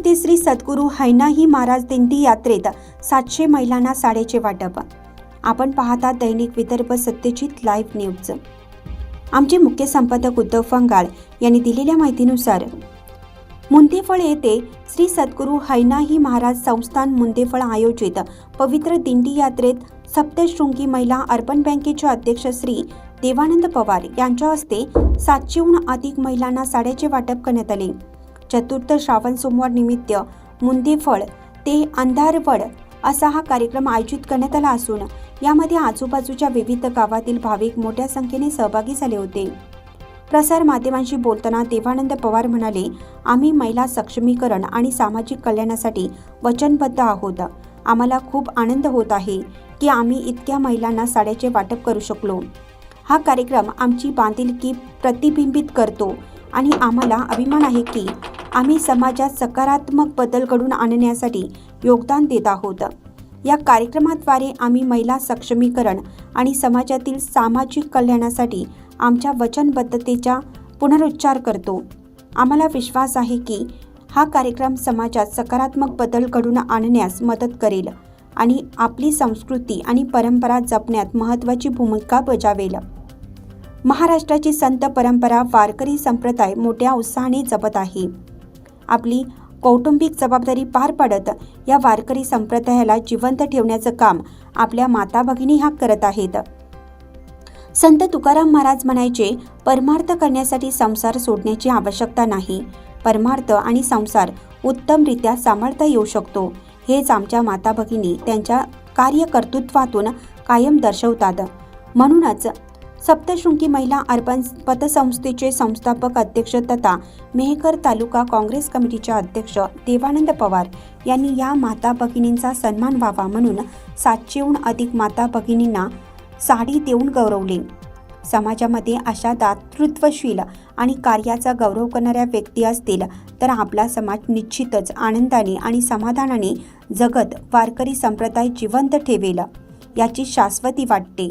मुंदेफळ येथे श्री सद्गुरू हैनाही महाराज दिंडी यात्रेत सातशे महिलांना साडेचे वाटप. आपण पाहता दैनिक विदर्भ सत्यजित लाईव्ह न्यूज. आमचे मुख्य संपादक उद्धव फंगाळ यांनी दिलेल्या माहितीनुसार मुंदेफळ येथे श्री सद्गुरू हैनाही महाराज संस्थान मुंदेफळ आयोजित पवित्र दिंडी यात्रेत सप्तशृंगी महिला अर्बन बँकेचे अध्यक्ष श्री देवानंद पवार यांच्या हस्ते सातशेहून अधिक महिलांना साड्याचे वाटप करण्यात आले. चतुर्थ श्रावण सोमवार निमित्त मुंदेफळ ते अंधारवड असा हा कार्यक्रम आयोजित करण्यात आला असून यामध्ये आजूबाजूच्या विविध गावातील भाविक मोठ्या संख्येने सहभागी झाले होते. प्रसार माध्यमांशी बोलताना देवानंद पवार म्हणाले आम्ही महिला सक्षमीकरण आणि सामाजिक कल्याणासाठी वचनबद्ध आहोत. आम्हाला खूप आनंद होत आहे की आम्ही इतक्या महिलांना साड्याचे वाटप करू शकलो. हा कार्यक्रम आमची बांधिलकी प्रतिबिंबित करतो आणि आम्हाला अभिमान आहे की आम्ही समाजात सकारात्मक बदल घडून आणण्यासाठी योगदान देत आहोत. या कार्यक्रमाद्वारे आम्ही महिला सक्षमीकरण आणि समाजातील सामाजिक कल्याणासाठी आमच्या वचनबद्धतेचा पुनरुच्चार करतो. आम्हाला विश्वास आहे की हा कार्यक्रम समाजात सकारात्मक बदल घडून आणण्यास मदत करेल आणि आपली संस्कृती आणि परंपरा जपण्यात महत्त्वाची भूमिका बजावेल. महाराष्ट्राची संत परंपरा वारकरी संप्रदाय मोठ्या उत्साहाने जपत आहे. आपली कौटुंबिक जबाबदारी पार पाडत या वारकरी संप्रदायाला जिवंत ठेवण्याचं काम आपल्या माता भगिनी ह्या करत आहेत. संत तुकाराम महाराज म्हणायचे परमार्थ करण्यासाठी संसार सोडण्याची आवश्यकता नाही. परमार्थ आणि संसार उत्तमरित्या सांभाळता येऊ शकतो. हेच आमच्या माता भगिनी त्यांच्या कार्यकर्तृत्वातून कायम दर्शवतात. म्हणूनच सप्तशृंगी महिला अर्बन पतसंस्थेचे संस्थापक अध्यक्ष तथा मेहकर तालुका काँग्रेस कमिटीचे अध्यक्ष देवानंद पवार यांनी या माता भगिनींचा सन्मान व्हावा म्हणून सातशेहून अधिक माता भगिनींना साडी देऊन गौरवले. समाजामध्ये अशा दातृत्वशील आणि कार्याचा गौरव करणाऱ्या व्यक्ती असतील तर आपला समाज निश्चितच आनंदाने आणि समाधानाने जगत वारकरी संप्रदाय जिवंत ठेवेल याची शाश्वती वाटते.